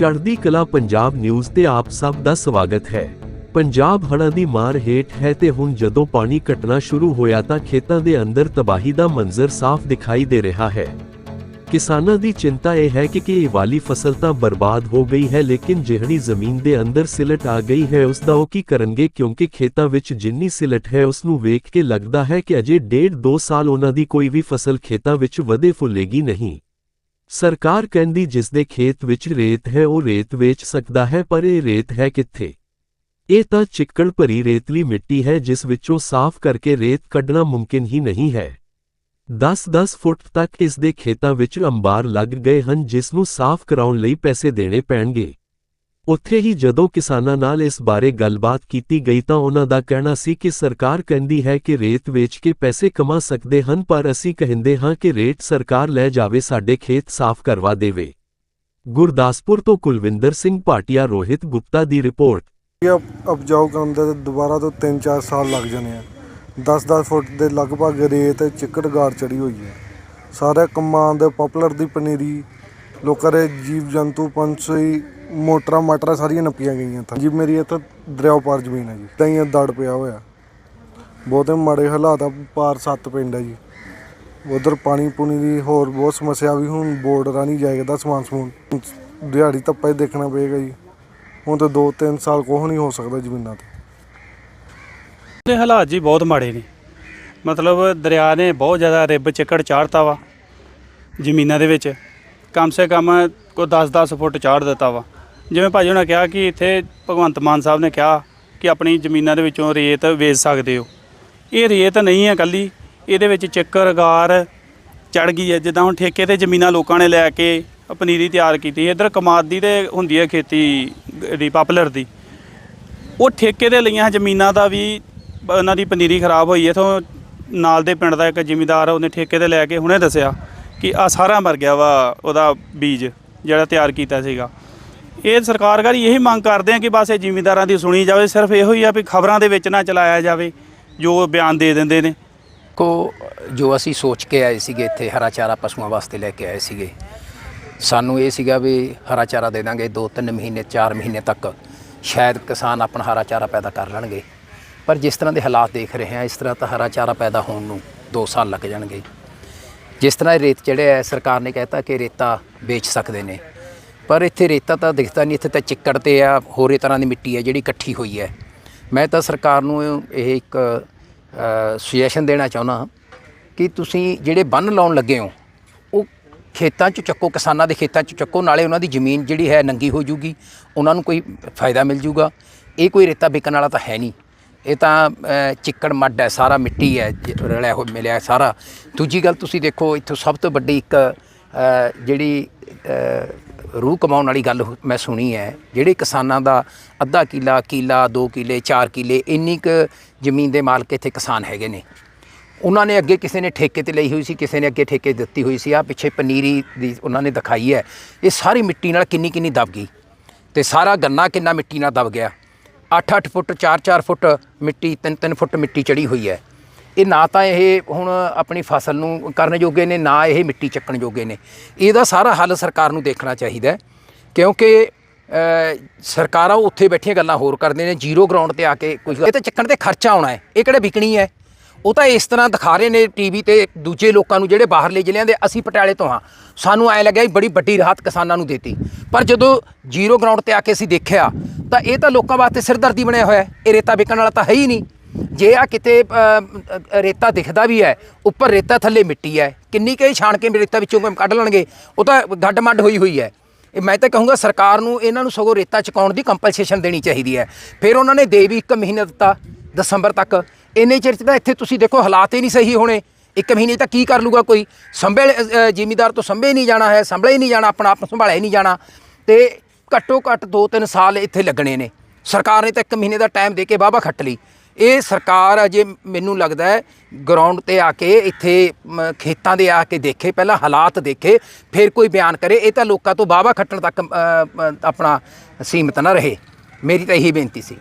ਚੜ੍ਹਦੀ ਕਲਾ ਪੰਜਾਬ ਨਿਊਜ਼ ਤੇ ਆਪ ਸਭ ਦਾ ਸਵਾਗਤ ਹੈ। ਪੰਜਾਬ ਹੜ੍ਹਾਂ ਦੀ ਮਾਰ ਹੇਠ ਹੈ ਤੇ ਹੁਣ ਜਦੋਂ ਪਾਣੀ ਘਟਣਾ ਸ਼ੁਰੂ ਹੋਇਆ ਤਾਂ ਖੇਤਾਂ ਦੇ ਅੰਦਰ ਤਬਾਹੀ ਦਾ ਮੰਜ਼ਰ ਸਾਫ਼ ਦਿਖਾਈ ਦੇ ਰਿਹਾ ਹੈ। ਕਿਸਾਨਾਂ ਦੀ ਚਿੰਤਾ ਇਹ ਹੈ ਕਿ ਕਿ ਇਹ ਵਾਲੀ ਫਸਲ ਤਾਂ ਬਰਬਾਦ ਹੋ ਗਈ ਹੈ ਲੇਕਿਨ ਜਿਹੜੀ ਜ਼ਮੀਨ ਦੇ ਅੰਦਰ ਸਿਲਟ ਆ ਗਈ ਹੈ ਉਸ ਦਾ ਉਹ ਕੀ ਕਰਨਗੇ ਕਿਉਂਕਿ ਖੇਤਾਂ ਵਿੱਚ ਜਿੰਨੀ ਸਿਲਟ ਹੈ ਉਸ ਨੂੰ ਵੇਖ ਕੇ ਲੱਗਦਾ ਹੈ ਕਿ ਅਜੇ ਡੇਢ ਦੋ ਸਾਲ ਉਹਨਾਂ ਦੀ ਕੋਈ ਵੀ ਫਸਲ ਖੇਤਾਂ ਵਿੱਚ ਵਧੇ ਫੁੱਲੇਗੀ ਨਹੀਂ। ਸਰਕਾਰ ਕਹਿੰਦੀ ਜਿਸ ਦੇ ਖੇਤ ਵਿੱਚ ਰੇਤ ਹੈ, ਉਹ ਰੇਤ ਵੇਚ ਸਕਦਾ ਹੈ, ਪਰ ਇਹ ਰੇਤ ਹੈ ਕਿੱਥੇ? ਇਹ ਤਾਂ ਚਿੱਕੜ ਭਰੀ ਰੇਤਲੀ ਮਿੱਟੀ ਹੈ, ਜਿਸ ਵਿੱਚੋਂ ਸਾਫ਼ ਕਰਕੇ ਰੇਤ ਕੱਢਣਾ ਮੁਮਕਿਨ ਹੀ ਨਹੀਂ ਹੈ। 10-10 ਫੁੱਟ ਤੱਕ ਇਸ ਦੇ ਖੇਤਾਂ ਵਿੱਚ ਅੰਬਾਰ ਲੱਗ ਗਏ ਹਨ, ਜਿਸ ਨੂੰ ਸਾਫ਼ ਕਰਾਉਣ ਲਈ ਪੈਸੇ ਦੇਣੇ ਪੈਣਗੇ। ਉੱਥੇ ਹੀ ਜਦੋਂ ਕਿਸਾਨਾਂ ਨਾਲ ਇਸ ਬਾਰੇ ਗੱਲਬਾਤ ਕੀਤੀ ਗਈ ਤਾਂ ਉਹਨਾਂ ਦਾ ਕਹਿਣਾ ਸੀ ਕਿ ਸਰਕਾਰ ਕਹਿੰਦੀ ਹੈ ਕਿ ਰੇਤ ਵੇਚ ਕੇ ਪੈਸੇ ਕਮਾ ਸਕਦੇ ਹਨ, ਪਰ ਅਸੀਂ ਕਹਿੰਦੇ ਹਾਂ ਕਿ ਰੇਤ ਸਰਕਾਰ ਲੈ ਜਾਵੇ, ਸਾਡੇ ਖੇਤ ਸਾਫ਼ ਕਰਵਾ ਦੇਵੇ। ਗੁਰਦਾਸਪੁਰ ਤੋਂ ਕੁਲਵਿੰਦਰ ਸਿੰਘ ਭਾਟੀਆ, ਰੋਹਿਤ ਗੁਪਤਾ ਦੀ ਰਿਪੋਰਟ। ਇਹ ਉਪਜਾਊ ਕਰਨ ਦੇ ਦੁਬਾਰਾ ਤੋਂ 3-4 ਸਾਲ ਲੱਗ ਜਾਣੇ ਆ। 10-10 ਫੁੱਟ ਦੇ ਲਗਭਗ ਰੇਤ ਚਿੱਕੜ ਗਾੜ ਚੜੀ ਹੋਈ ਹੈ। ਸਾਰੇ ਕੰਮਾਂ ਦੇ ਪਪੂਲਰ ਦੀ ਪਨੀਰੀ, ਲੋਕਾਂ ਦੇ ਜੀਵ ਜੰਤੂ ਪੰਛੀ ਮੋਟਰਾਂ ਮਾਟਰਾਂ ਸਾਰੀਆਂ ਨੱਪੀਆਂ ਗਈਆਂ ਤਾਂ ਜੀ, ਮੇਰੀ ਇੱਥੇ ਦਰਿਆਓ ਪਾਰ ਜ਼ਮੀਨ ਹੈ ਜੀ। ਤਾਂ ਹੀ ਇਹ ਦੜ ਪਿਆ ਹੋਇਆ। ਬਹੁਤੇ ਮਾੜੇ ਹਾਲਾਤ ਆ, ਪਾਰ ਸੱਤ ਪਿੰਡ ਹੈ ਜੀ। ਉਧਰ ਪਾਣੀ ਪੂਣੀ ਦੀ ਹੋਰ ਬਹੁਤ ਸਮੱਸਿਆ ਵੀ, ਹੁਣ ਬੋਰਡ ਰਾਣੀ ਜਾਏਗਾ ਸਮਾਨ ਸਮੂਨ। ਦਿਹਾੜੀ ਧੱਪਾ ਹੀ ਦੇਖਣਾ ਪਏਗਾ ਜੀ। ਹੁਣ ਤਾਂ 2-3 ਸਾਲ ਕੋਹ ਨਹੀਂ ਹੋ ਸਕਦਾ ਜ਼ਮੀਨਾਂ ਤੇ। ਦੇ ਹਾਲਾਤ ਜੀ ਬਹੁਤ ਮਾੜੇ ਨੇ। ਮਤਲਬ ਦਰਿਆ ਨੇ ਬਹੁਤ ਜ਼ਿਆਦਾ ਰਿੱਬ ਚਿੱਕੜ ਚਾੜਤਾ ਵਾ ਜ਼ਮੀਨਾਂ ਦੇ ਵਿੱਚ। ਕਮ ਸੇ ਕਮ ਕੋ 10-10 ਫੁੱਟ ਚਾੜ ਦਿੱਤਾ ਵਾ। ਜਿਵੇਂ ਭਾਜੀ ਉਹਨਾਂ ਕਿਹਾ ਕਿ ਇੱਥੇ ਭਗਵੰਤ ਮਾਨ ਸਾਹਿਬ ਨੇ ਕਿਹਾ ਕਿ ਆਪਣੀ ਜ਼ਮੀਨਾਂ ਦੇ ਵਿੱਚੋਂ ਰੇਤ ਵੇਚ ਸਕਦੇ ਹੋ। ਇਹ ਰੇਤ ਨਹੀਂ ਹੈ ਕੱਲੀ ਇਹਦੇ ਵਿੱਚ ਚੱਕਰ ਗਾਰ ਚੜ ਗਈ ਹੈ। ਜਿੱਦਾਂ ਹੁਣ ਠੇਕੇ ਤੇ ਜ਼ਮੀਨਾਂ ਲੋਕਾਂ ਨੇ ਲੈ ਕੇ ਪਨੀਰੀ ਤਿਆਰ ਕੀਤੀ, ਇਧਰ ਕਮਾਦ ਦੀ ਤੇ ਹੁੰਦੀ ਹੈ ਖੇਤੀ ਦੀ, ਪਾਪੂਲਰ ਦੀ। ਉਹ ਠੇਕੇ ਤੇ ਲਈਆਂ ਜ਼ਮੀਨਾਂ ਦਾ ਵੀ ਉਹਨਾਂ ਦੀ ਪਨੀਰੀ ਖਰਾਬ ਹੋਈ ਹੈ। ਇਥੋਂ ਨਾਲ ਦੇ ਪਿੰਡ ਦਾ ਇੱਕ ਜ਼ਿਮੀਂਦਾਰ ਉਹਨੇ ਠੇਕੇ ਤੇ ਲੈ ਕੇ ਹੁਣੇ ਦੱਸਿਆ ਕਿ ਆ ਸਾਰਾ ਮਰ ਗਿਆ ਵਾ ਉਹਦਾ ਬੀਜ ਜਿਹੜਾ ਤਿਆਰ ਕੀਤਾ ਸੀਗਾ। ਇਹ ਸਰਕਾਰ ਘਰੀ ਇਹੀ ਮੰਗ ਕਰਦੇ ਆ ਕਿ ਬਸ ਇਹ ਜ਼ਿਮੀਂਦਾਰਾਂ ਦੀ ਸੁਣੀ ਜਾਵੇ, ਸਿਰਫ ਇਹੋ ਹੀ ਆ ਵੀ ਖਬਰਾਂ ਦੇ ਵਿੱਚ ਨਾ ਚਲਾਇਆ ਜਾਵੇ, ਜੋ ਬਿਆਨ ਦੇ ਦਿੰਦੇ ਨੇ। ਕੋ ਜੋ ਅਸੀਂ ਸੋਚ ਕੇ ਆਏ ਸੀਗੇ ਇੱਥੇ, ਹਰਾ ਚਾਰਾ ਪਸ਼ੂਆਂ ਵਾਸਤੇ ਲੈ ਕੇ ਆਏ ਸੀਗੇ, ਸਾਨੂੰ ਇਹ ਸੀਗਾ ਵੀ ਹਰਾ ਚਾਰਾ ਦੇ ਦਾਂਗੇ 2-3 ਮਹੀਨੇ 4 ਮਹੀਨੇ ਤੱਕ, ਸ਼ਾਇਦ ਕਿਸਾਨ ਆਪਣਾ ਹਰਾ ਚਾਰਾ ਪੈਦਾ ਕਰ ਲੈਣਗੇ। ਪਰ ਜਿਸ ਤਰ੍ਹਾਂ ਦੇ ਹਾਲਾਤ ਦੇਖ ਰਹੇ ਹਾਂ, ਇਸ ਤਰ੍ਹਾਂ ਤਾਂ ਹਰਾ ਚਾਰਾ ਪੈਦਾ ਹੋਣ ਨੂੰ 2 ਸਾਲ ਲੱਗ ਜਾਣਗੇ। ਜਿਸ ਤਰ੍ਹਾਂ ਇਹ ਰੇਤ ਚੜਿਆ ਹੈ ਸਰਕਾਰ ਨੇ ਕਹਿਤਾ ਕਿ ਰੇਤਾ ਵੇਚ ਸਕਦੇ ਨੇ। ਪਰ ਇੱਥੇ ਰੇਤਾ ਤਾਂ ਦਿਖਦਾ ਨਹੀਂ, ਇੱਥੇ ਤਾਂ ਚਿੱਕੜ ਤੇ ਆ, ਹੋਰੇ ਤਰ੍ਹਾਂ ਦੀ ਮਿੱਟੀ ਹੈ ਜਿਹੜੀ ਇਕੱਠੀ ਹੋਈ ਹੈ। ਮੈਂ ਤਾਂ ਸਰਕਾਰ ਨੂੰ ਇਹ ਇੱਕ ਸੁਜੈਸ਼ਨ ਦੇਣਾ ਚਾਹੁੰਦਾ ਕਿ ਤੁਸੀਂ ਜਿਹੜੇ ਬੰਨ ਲਾਉਣ ਲੱਗੇ ਹੋ, ਉਹ ਖੇਤਾਂ 'ਚ ਚੱਕੋ, ਕਿਸਾਨਾਂ ਦੇ ਖੇਤਾਂ 'ਚ ਚੱਕੋ, ਨਾਲੇ ਉਹਨਾਂ ਦੀ ਜ਼ਮੀਨ ਜਿਹੜੀ ਹੈ ਨੰਗੀ ਹੋ ਜੂਗੀ, ਉਹਨਾਂ ਨੂੰ ਕੋਈ ਫਾਇਦਾ ਮਿਲ ਜੂਗਾ। ਇਹ ਕੋਈ ਰੇਤਾ ਵਿਕਣ ਵਾਲਾ ਤਾਂ ਹੈ ਨਹੀਂ। ਇਹ ਤਾਂ ਚਿੱਕੜ ਮੱਡ ਹੈ, ਸਾਰਾ ਮਿੱਟੀ ਹੈ, ਜ- ਰਲਿਆ ਹੋ ਮਿਲਿਆ ਸਾਰਾ। ਦੂਜੀ ਗੱਲ ਤੁਸੀਂ ਦੇਖੋ, ਇੱਥੋਂ ਸਭ ਤੋਂ ਵੱਡੀ ਇੱਕ ਜਿਹੜੀ ਰੂਹ ਕਮਾਉਣ ਵਾਲੀ ਗੱਲ ਮੈਂ ਸੁਣੀ ਹੈ। ਜਿਹੜੇ ਕਿਸਾਨਾਂ ਦਾ ਅੱਧਾ ਕਿੱਲਾ ਕਿੱਲਾ 2 ਕਿੱਲੇ 4 ਕਿਲੇ, ਇੰਨੀ ਕੁ ਜ਼ਮੀਨ ਦੇ ਮਾਲਕ ਇੱਥੇ ਕਿਸਾਨ ਹੈਗੇ ਨੇ। ਉਹਨਾਂ ਨੇ ਅੱਗੇ ਕਿਸੇ ਨੇ ਠੇਕੇ ਤੇ ਲਈ ਹੋਈ ਸੀ, ਕਿਸੇ ਨੇ ਅੱਗੇ ਠੇਕੇ ਦਿੱਤੀ ਹੋਈ ਸੀ। ਆ ਪਿੱਛੇ ਪਨੀਰੀ ਦੀ ਉਹਨਾਂ ਨੇ ਦਿਖਾਈ ਹੈ। ਇਹ ਸਾਰੀ ਮਿੱਟੀ ਨਾਲ ਕਿੰਨੀ ਕਿੰਨੀ ਦਬ ਗਈ। ਤੇ ਸਾਰਾ ਗੰਨਾ ਕਿੰਨਾ ਮਿੱਟੀ ਨਾਲ ਦਬ ਗਿਆ। 8-8 ਫੁੱਟ 4-4 ਫੁੱਟ ਮਿੱਟੀ 3-3 ਫੁੱਟ ਮਿੱਟੀ ਚੜੀ ਹੋਈ ਹੈ। ਇਹ ਨਾ ਤਾਂ ਇਹ ਹੁਣ ਆਪਣੀ ਫਸਲ ਨੂੰ ਕਰਨ ਜੋਗੇ ਨੇ, ਨਾ ਇਹ ਮਿੱਟੀ ਚੱਕਣ ਜੋਗੇ ਨੇ। ਇਹਦਾ ਸਾਰਾ ਹੱਲ ਸਰਕਾਰ ਨੂੰ ਦੇਖਣਾ ਚਾਹੀਦਾ ਕਿਉਂਕਿ ਸਰਕਾਰਾਂ ਉੱਥੇ ਬੈਠੀਆਂ ਗੱਲਾਂ ਹੋਰ ਕਰਦੇ ਨੇ, ਜ਼ੀਰੋ ਗਰਾਊਂਡ ਤੇ ਆ ਕੇ ਕੁਝ ਇਹ ਤਾਂ ਚੱਕਣ ਤੇ ਖਰਚਾ ਆਉਣਾ ਹੈ, ਇਹ ਕਿਹੜੇ ਵਿਕਣੀ ਹੈ? ਉਹ ਤਾਂ ਇਸ ਤਰ੍ਹਾਂ ਦਿਖਾ ਰਹੇ ਨੇ ਟੀਵੀ ਤੇ ਦੂਜੇ ਲੋਕਾਂ ਨੂੰ, ਜਿਹੜੇ ਬਾਹਰਲੇ ਜ਼ਿਲ੍ਹਿਆਂ ਦੇ, ਅਸੀਂ ਪਟਿਆਲੇ ਤੋਂ ਹਾਂ। ਸਾਨੂੰ ਐ ਲੱਗਿਆ ਵੀ ਬੜੀ ਵੱਡੀ ਰਾਹਤ ਕਿਸਾਨਾਂ ਨੂੰ ਦਿੱਤੀ। ਪਰ ਜਦੋਂ ਜ਼ੀਰੋ ਗਰਾਊਂਡ ਤੇ ਆ ਕੇ ਅਸੀਂ ਦੇਖਿਆ, ਤਾਂ ਇਹ ਤਾਂ ਲੋਕਾਂ ਵਾਸਤੇ ਸਿਰਦਰਦੀ ਬਣਿਆ ਹੋਇਆ ਇਹ ਰੇਤਾ ਵਿਕਣ ਵਾਲਾ ਤਾਂ ਹੈ ਹੀ ਨਹੀਂ। ਜੇ ਆ ਕਿਤੇ ਅ, ਰੇਤਾ ਦਿਖਦਾ ਵੀ ਹੈ ਉੱਪਰ ਰੇਤਾ ਥੱਲੇ ਮਿੱਟੀ ਹੈ ਕਿੰਨੀ ਕਈ ਛਾਣ ਕੇ ਰੇਤਾ ਵਿੱਚੋਂ ਕੱਢ ਲੈਣਗੇ? ਉਹ ਤਾਂ ਗੱਡ ਮੱਡ ਹੋਈ ਹੋਈ ਹੈ। ਇਹ ਮੈਂ ਤਾਂ ਕਹੂੰਗਾ ਸਰਕਾਰ ਨੂੰ ਇਹਨਾਂ ਨੂੰ ਸਗੋਂ ਰੇਤਾ ਚੁਕਾਉਣ ਦੀ ਕੰਪਨਸੇਸ਼ਨ ਦੇਣੀ ਚਾਹੀਦੀ ਹੈ। ਫਿਰ ਉਹਨਾਂ ਨੇ ਦੇ ਵੀ ਇੱਕ ਮਹੀਨਾ ਦਿੱਤਾ ਦਸੰਬਰ ਤੱਕ। ਇੰਨੇ ਚਿਰ 'ਚ ਤਾਂ ਇੱਥੇ ਤੁਸੀਂ ਦੇਖੋ ਹਾਲਾਤ ਹੀ ਨਹੀਂ ਸਹੀ ਹੋਣੇ। ਇੱਕ ਮਹੀਨੇ 'ਚ ਤਾਂ ਕੀ ਕਰ ਲੂਗਾ ਕੋਈ? ਸੰਭੇ ਜ਼ਿਮੀਦਾਰ ਤੋਂ ਸੰਭੇ ਨਹੀਂ ਜਾਣਾ ਹੈ ਸੰਭਲੇ ਹੀ ਨਹੀਂ ਜਾਣਾ ਆਪਣਾ ਆਪ ਨੂੰ ਸੰਭਾਲਿਆ ਹੀ ਨਹੀਂ ਜਾਣਾ। ਤੇ ਘੱਟੋ ਘੱਟ 2-3 ਸਾਲ ਇੱਥੇ ਲੱਗਣੇ ਨੇ। ਸਰਕਾਰ ਨੇ ਤਾਂ ਇੱਕ ਮਹੀਨੇ ਦਾ ਟਾਈਮ ਦੇ ਕੇ ਬਾਬਾ ਖੱਟ ਲਈ। ਇਹ ਸਰਕਾਰ ਅਜੇ ਮੈਨੂੰ ਲੱਗਦਾ ਹੈ ਗਰਾਊਂਡ ਤੇ ਆ ਕੇ, ਇੱਥੇ ਖੇਤਾਂ ਦੇ ਆ ਕੇ ਦੇਖੇ, ਪਹਿਲਾਂ ਹਾਲਾਤ ਦੇਖੇ, ਫਿਰ ਕੋਈ ਬਿਆਨ ਕਰੇ, ਇਹ ਤਾਂ ਲੋਕਾਂ ਤੋਂ ਵਾਹਵਾ ਖੱਟਣ ਤੱਕ ਆਪਣਾ ਸੀਮਤ ਨਾ ਰਹੇ। ਮੇਰੀ ਤਾਂ ਇਹੀ ਬੇਨਤੀ ਸੀ।